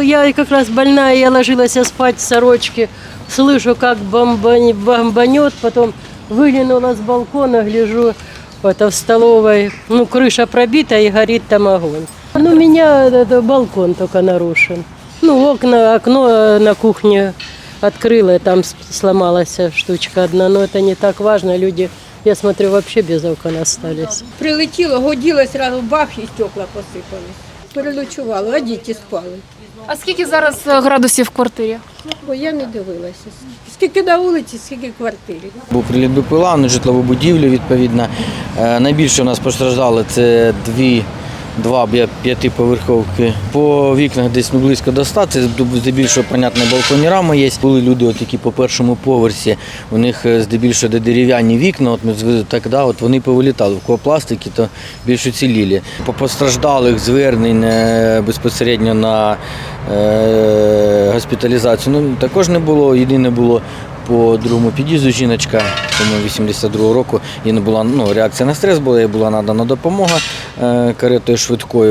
Я как раз больная, я ложилась спать в сорочке, слышу, как бомбани- бомбанет, потом выглянула с балкона, гляжу, это в столовой, ну, крыша пробита и горит там огонь. Ну, у меня это, балкон только нарушен. Ну, окна, окно на кухне открыла, там с- сломалась штучка одна, но это не так важно, люди, я смотрю, вообще без окон остались. Прилетіло, годіло, одразу бах і стекла посипались. Переночували, а діти спали. А скільки зараз е, градусів в квартирі? Бо я не дивилася. Скільки на вулиці, скільки в квартирі. Був приліт БПЛА на житлову будівлю, відповідно. Е, Найбільше у нас постраждали це дві, два п'ятиповерховки. По вікнах десь ну, близько до ста, це здебільшого, понятно, балконні рами є. Були люди, от, які по першому поверсі, у них е, здебільшого де дерев'яні вікна, от так, да, от вони повилітали. У кого пластики, то більш уцілілі. По постраждалих звернень е, безпосередньо на е, госпіталізацію ну, також не було. Єдине було по другому під'їзду жіночка, 82-го року, їй не була ну, реакція на стрес була, їй була надана допомога е, каретою швидкою.